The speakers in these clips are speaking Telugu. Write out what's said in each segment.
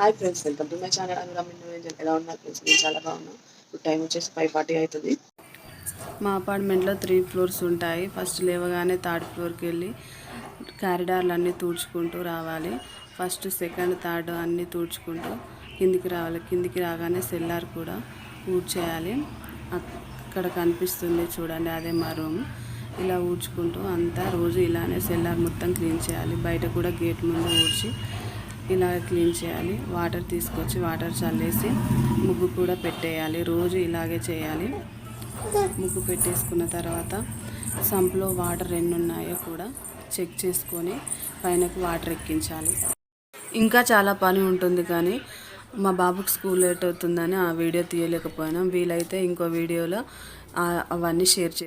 Hi friends welcome to my channel. Anuram individual ఎలా ఉన్నారు ఫ్రెండ్స్? నేను చాలా బాగున్నాను ఇప్పుడు టైం వచ్చేసి ఫైవ్ ఫార్టీ అవుతుంది. మా అపార్ట్మెంట్లో త్రీ ఫ్లోర్స్ ఉంటాయి. ఫస్ట్ లేవగానే థర్డ్ ఫ్లోర్కి వెళ్ళి కారిడార్లు అన్నీ తూడ్చుకుంటూ రావాలి. ఫస్ట్ సెకండ్ థర్డ్ అన్నీ తూడ్చుకుంటూ కిందికి రావాలి. కిందికి రాగానే సెల్లార్ కూడా ఊడ్చేయాలి. అక్కడ కనిపిస్తుంది చూడండి అదే మా రూమ్. ఇలా ఊడ్చుకుంటూ అంతా రోజు ఇలానే సెల్లార్ మొత్తం క్లీన్ చేయాలి. బయట కూడా గేట్ ముందు ఊడ్చి ఇలా క్లీన్ చేయాలి. వాటర్ తీసుకొచ్చి వాటర్ చల్లేసి ముగ్గు కూడా పెట్టేయాలి. రోజు ఇలాగే చేయాలి. ముగ్గు పెట్టేసుకున్న తర్వాత సంప్లో వాటర్ ఎన్ని ఉన్నాయో కూడా చెక్ చేసుకొని పైనకు వాటర్ ఎక్కించాలి. ఇంకా చాలా పని ఉంటుంది కానీ మా బాబుకి స్కూల్ లేట్ అవుతుందని ఆ వీడియో తీయలేకపోయినాం. వీలైతే ఇంకో వీడియోలో అవన్నీ షేర్ చే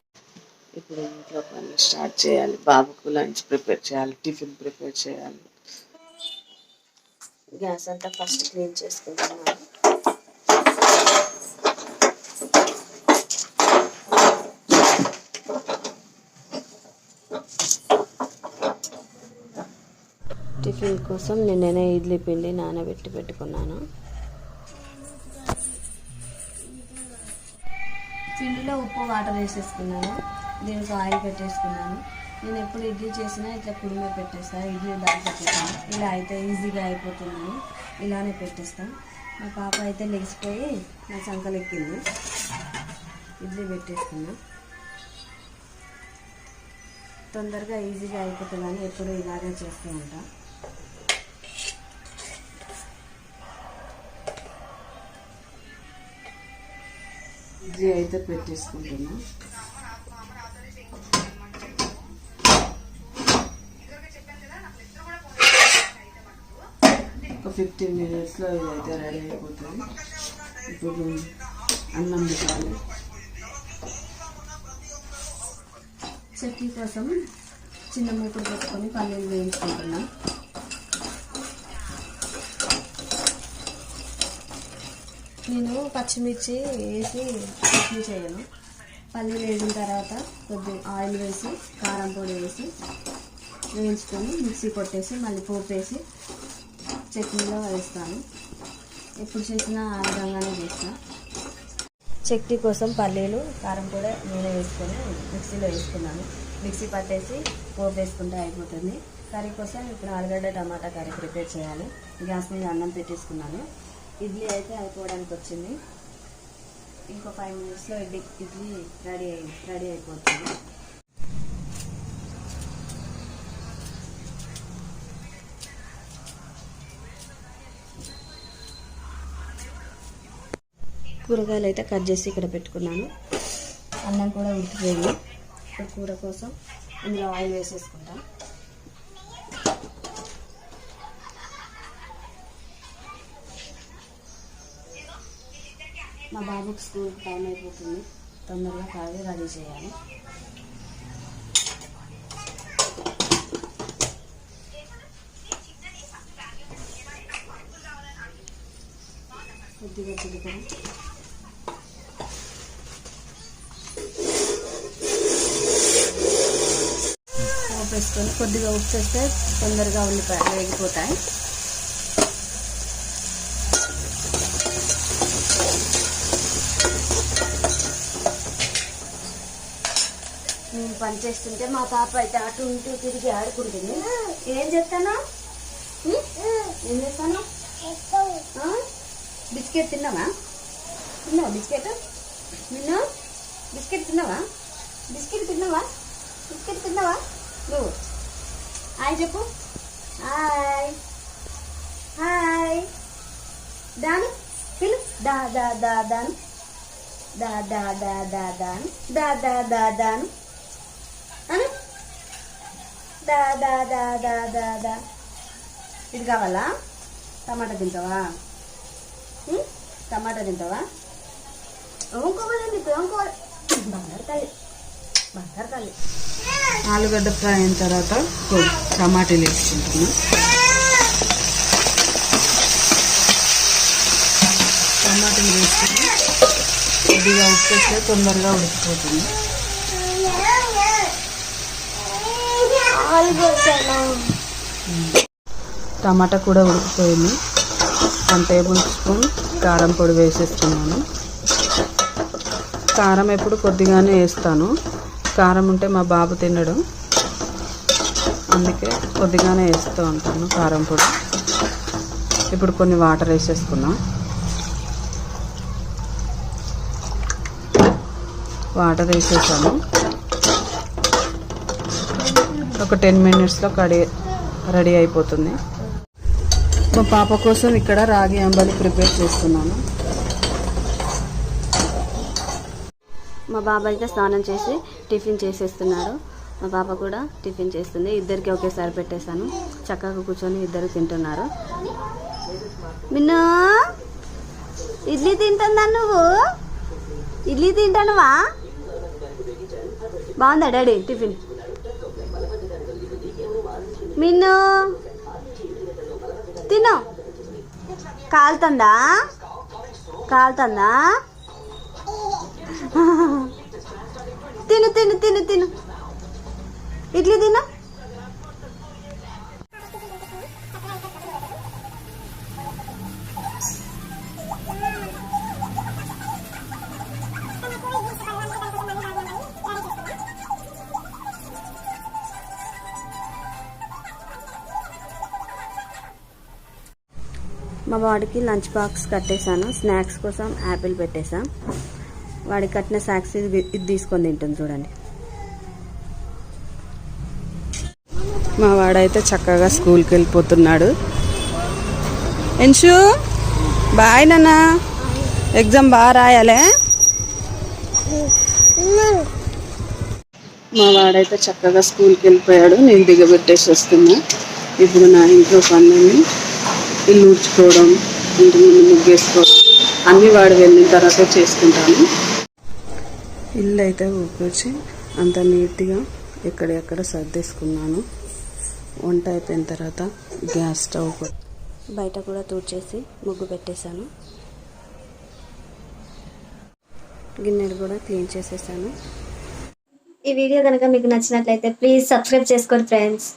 ఇప్పుడు ఇంట్లో పని స్టార్ట్ చేయాలి. బాబుకు లంచ్ ప్రిపేర్ చేయాలి. టిఫిన్ ప్రిపేర్ చేయాలి. గ్యాస్ అంతా ఫస్ట్ క్లీన్ చేసుకుంటున్నాను. టిఫిన్ కోసం నిన్ననే ఇడ్లీ పిండి నానబెట్టి పెట్టుకున్నాను. పిండిలో ఉప్పు వాటర్ వేసేసుకున్నాను. దీనికి ఆయిల్ పెట్టేసుకున్నాను. నేను ఎప్పుడు ఇడ్లీ చేసినా ఇట్లా కుడిమే పెట్టేస్తాను ఇడ్లీ దాంట్లో పెట్టాను ఇలా అయితే ఈజీగా అయిపోతుందని ఇలానే పెట్టేస్తాను మా పాప అయితే లెగిసిపోయి నా సంకలెక్కింది ఇడ్లీ పెట్టేసుకున్నా తొందరగా ఈజీగా అయిపోతుందని ఎప్పుడు ఇలాగే చేస్తూ ఉంటా. ఇడ్లీ అయితే పెట్టేసుకుంటున్నా. ఒక ఫిఫ్టీన్ మినిట్స్లో ఇదైతే రెడీ అయిపోతుంది. ఇప్పుడు అన్నం పెట్టాలి. చట్నీ కోసం చిన్న మూకుడు పెట్టుకొని పన్నీరు వేయించుకుంటున్నాం. నేను పచ్చిమిర్చి వేసి చట్నీ చేయను. పల్లీలు వేసిన తర్వాత కొద్ది ఆయిల్ వేసి కారం పొడి వేసి వేయించుకొని మిక్సీ కొట్టేసి మళ్ళీ పోపు వేసి చట్నీలో వేస్తాను ఎప్పుడు చేసినా ఆ విధంగానే చేస్తా. చట్నీ కోసం పల్లీలు కారం కూడా నూనె వేసుకొని మిక్సీలో వేసుకున్నాను. మిక్సీ పట్టేసి పోపు వేసుకుంటే అయిపోతుంది. కర్రీ కోసం ఇప్పుడు ఆలుగడ్డ టమాటా కర్రీ ప్రిపేర్ చేయాలి. గ్యాస్ మీద అన్నం పెట్టేసుకున్నాను. ఇడ్లీ అయితే అయిపోవడానికి వచ్చింది. ఇంకో ఫైవ్ మినిట్స్లో ఇడ్లీ ఇడ్లీ రెడీ అయి రెడీ అయిపోతుంది. కూరగాయలు అయితే కట్ చేసి ఇక్కడ పెట్టుకున్నాను. అన్నం కూడా ఉడికిపోయింది. ఇప్పుడు కూర కోసం ఇందులో ఆయిల్ వేసేసుకుంటాం. మా బాబుకి స్కూల్ టైం అయిపోతుంది. తొందరగా కాదు రెడీ చేయాలి. కొద్దిగా జీలకర్ర. వేసుకొని కొద్దిగా ఉప్పు వేస్తే తొందరగా ఉల్లిపాయలు వేగిపోతాయి. నేను పని చేస్తుంటే మా పాప అయితే అటు ఇటు తిరిగి ఆడుకుంటుంది. ఏం చేస్తాను? ఏం చేస్తాను? బిస్కెట్ తిన్నావా? తిన్నావా బిస్కెట్? నిన్న? బిస్కెట్ తిన్నావా? బిస్కెట్ తిన్నావా? బిస్కెట్ తిన్నావా? నువ్వు హాయ్ చెప్పు హాయ్ హాయ్ దాను పిలు దా దా దా దాను దా దా దా దా దాను దా దా దా దాను అను దా దా దా దా దా దా ఇది కావాలా టమాటా తింటావా టమాటా తింటావా ఇంకోవాలి నీకు ఇంకోవాలి బంగారు బంగారు తల్లి ఆలుగడ్డ ఫ్రై అయిన తర్వాత టమాటాలు వేసుకుంటున్నా. టమాటాలు వేసుకుని కొద్దిగా ఉప్పేస్తే తొందరగా ఉడికిపోతుంది. టమాటా కూడా ఉడికిపోయింది. వన్ టేబుల్ స్పూన్ కారం పొడి వేసేస్తున్నాను. కారం ఎప్పుడు కొద్దిగానే వేస్తాను. కారం ఉంటే మా బాబు తినడు. అందుకే కొద్దిగానే వేస్తూ ఉంటాను కారం పొడి. ఇప్పుడు కొన్ని వాటర్ వేసేసుకున్నాం. వాటర్ వేసేసాము ఒక టెన్ మినిట్స్లో కడి రెడీ అయిపోతుంది. మా పాప కోసం ఇక్కడ రాగి అంబలి ప్రిపేర్ చేస్తున్నాను. మా బాబు అయితే స్నానం చేసి టిఫిన్ చేసేస్తున్నాడు. మా పాప కూడా టిఫిన్ చేస్తుంది. ఇద్దరికి ఒకేసారి పెట్టేశాను. చక్కగా కూర్చొని ఇద్దరు తింటున్నారు. మిన్ను ఇడ్లీ తింటుందా నువ్వు? ఇడ్లీ తింటానువా బాగుందా డాడీ టిఫిన్? మిన్ను తిను. కాలుతుందా? కాలుతుందా? తిను తిను తిను తిను. ఇడ్లీ తిను మా వాడికి లంచ్ బాక్స్ కట్టేశాను. స్నాక్స్ కోసం యాపిల్ పెట్టేశాను వాడికి కట్టిన సాక్స్ ఇది తీసుకొని తింటుంది చూడండి. మా వాడైతే చక్కగా స్కూల్కి వెళ్ళిపోతున్నాడు. ఎన్షు బాయ్ నాన్న. ఎగ్జామ్ బాగా రాయాలే? మా వాడైతే చక్కగా స్కూల్కి వెళ్ళిపోయాడు. నేను దిగబెట్టేసి వస్తున్నా. ఇప్పుడు నా ఇంట్లో పనులని ఇల్లు ఊడ్చుకోవడం ఇంటి ముందు ముగ్గేసుకోవడం అన్నీ వాడు వెళ్ళిన తర్వాత చేసుకుంటాను. ఇల్లు అయితే ఊడ్చి అంత నీట్గా ఎక్కడెక్కడ సర్దేసుకున్నాను. వంట అయిపోయిన తర్వాత గ్యాస్ స్టవ్ బయట కూడా తూడ్చేసి ముగ్గు పెట్టేశాను. గిన్నెలు కూడా క్లీన్ చేసేసాను. ఈ వీడియో కనుక మీకు నచ్చినట్లయితే ప్లీజ్ సబ్స్క్రైబ్ చేసుకోండి ఫ్రెండ్స్.